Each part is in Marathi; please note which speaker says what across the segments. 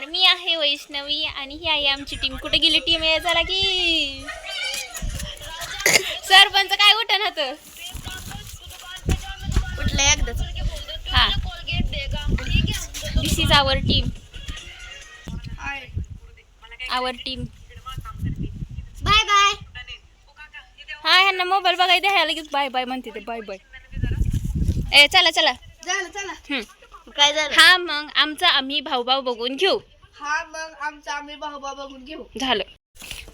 Speaker 1: नमस्कार मी आहे वैष्णवी आणि ही आहे आमची टीम कुठे गेली टीम आहे चला की. सरपंच काय उठण होतं?
Speaker 2: कुठलं एकदाच.
Speaker 1: हा. This is our team our team
Speaker 2: bye bye
Speaker 1: हा ह्यांना मोबाईल बघायला द्या लगेच बाय बाय म्हणते ते बाय बाय ए चला चला.
Speaker 2: चला.
Speaker 1: हम्म.
Speaker 2: काय झालं?
Speaker 1: हा मग आमचा आम्ही भाऊभाऊ बघून घेऊ.
Speaker 2: हा मग आमचा आम्ही भाऊबा बघून घेऊ.
Speaker 1: झालं.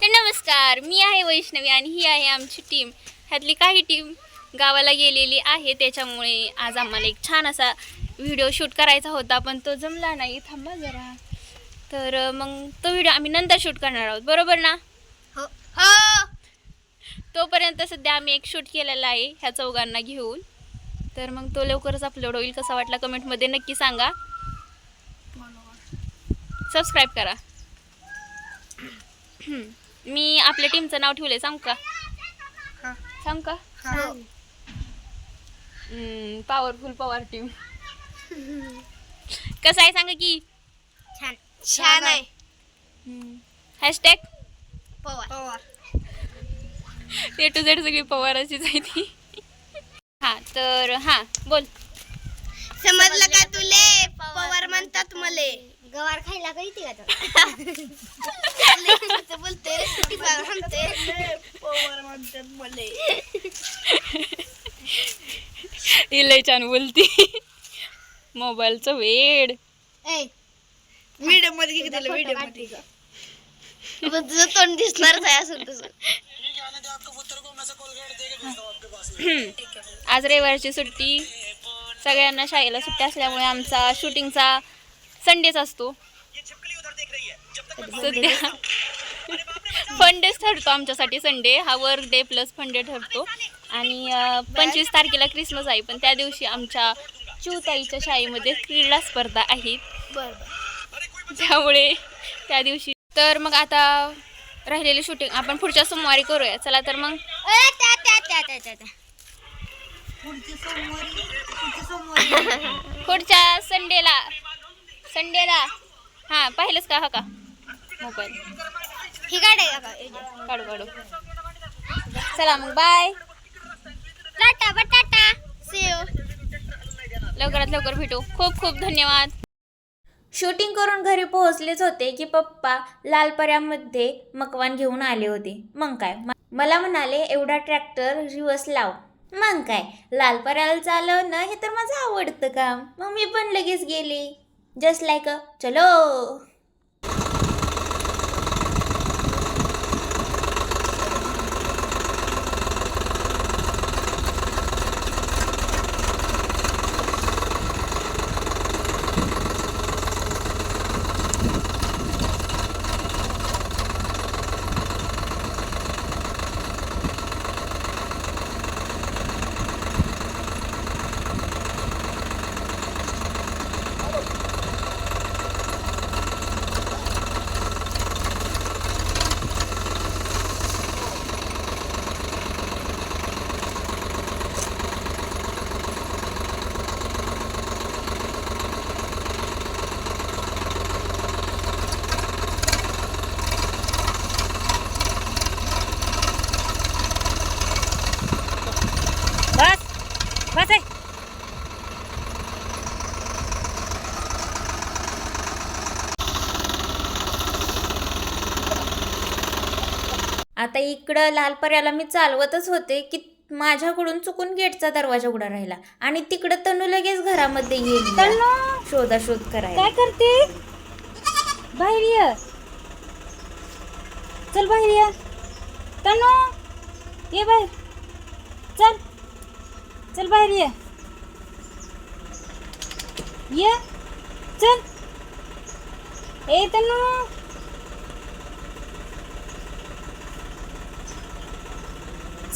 Speaker 1: तर नमस्कार मी आहे वैष्णवी आणि ही आहे आमची टीम ह्यातली काही टीम गावाला गेलेली आहे त्याच्यामुळे आज आम्हाला एक छान असा व्हिडिओ शूट करायचा होता पण तो जमला नाही. थांबा जरा. तर मग तो व्हिडिओ आम्ही नंतर शूट करणार आहोत. बरोबर ना?
Speaker 2: हो हो.
Speaker 1: तोपर्यंत सध्या आम्ही एक शूट केलेला आहे ह्या चौघांना घेऊन. तर मग तो लवकरच अपलोड होईल कसा वाटला कमेंटमध्ये नक्की सांगा. सबस्क्राईब करा. मी आपल्या टीमचं नाव ठेवलंय सांगू का?
Speaker 2: हा.
Speaker 1: सांगू का?
Speaker 2: हो.
Speaker 1: पॉवरफुल पॉवर टीम कसं आहे सांगा की?
Speaker 2: छान. छान आहे.
Speaker 1: Hashtag
Speaker 2: Pawar. Pawar.
Speaker 1: A to Z सगळी पवाराचीच आहे ती. हां तर हां बोल.
Speaker 2: समजलं का तुले? पवार म्हणतात मले. गवार खायला का इथे का बोलते पवार म्हणतात मले.
Speaker 1: लय छान बोलती. मोबाईलचं वेड.
Speaker 2: व्हिडिओमध्ये किती दिलं व्हिडिओमध्ये तुझं तोंड दिसणारच आहे असं तसं
Speaker 1: आज रविवारची सुट्टी. सगळ्यांना शाळेला सुट्टी असल्यामुळे आमचा शूटिंगचा संडेच असतो. सध्या. फंडेच ठरतो आमच्यासाठी संडे हा वर्क डे प्लस फंडे ठरतो. आणि पंचवीस तारखेला क्रिसमस आहे. पण त्या दिवशी आमच्या चिवताईच्या शाळेमध्ये क्रीडा स्पर्धा आहेत.
Speaker 2: बर
Speaker 1: त्यामुळे त्या दिवशी. तर मग आता राहिलेली शूटिंग आपण पुढच्या सोमवारी करूया. चला तर मग.
Speaker 2: पुढच्या
Speaker 1: संडेला संडेला हां पाहिलंच का? हा का? मोबाईल
Speaker 2: ही गाडी
Speaker 1: काढू काढू. चला मग बाय
Speaker 2: टाटा बटाटा. सेव
Speaker 1: लवकरात लवकर भेटू. खूप खूप धन्यवाद. शूटिंग करून घरी पोहोचलेच होते की पप्पा लालपऱ्यामध्ये मकवान घेऊन आले होते. मग काय? मला म्हणाले एवढा ट्रॅक्टर रिवर्स लाव. मग काय? लालपऱ्याला चालवणं हे तर माझं आवडतं काम. मग मी पण लगेच गेले. जस्ट लाईक अ चलो. आता इकडं लालपऱ्याला मी चालवतच होते की माझ्याकडून चुकून गेटचा दरवाजा उघडा राहिला आणि तिकडं तनू लगेच घरामध्ये येईल. शोधाशोध करायला.
Speaker 3: काय करते? बाहेर ये. चल बाहेर ये. तनु! ये बाहेर. चल. चल बाहेर ये. ये. चल. ए तनु!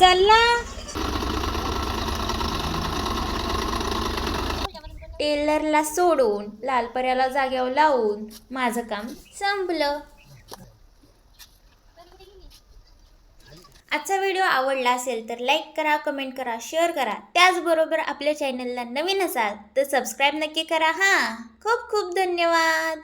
Speaker 3: चल. ना
Speaker 1: टेलरला सोडून लालपऱ्याला जाग्यावर लावून माझं काम संपलं. आजचा व्हिडिओ आवडला असेल तर लाईक करा कमेंट करा शेअर करा. त्याचबरोबर आपल्या चॅनलला नवीन असाल तर सबस्क्राईब नक्की करा. हां खूप खूप धन्यवाद.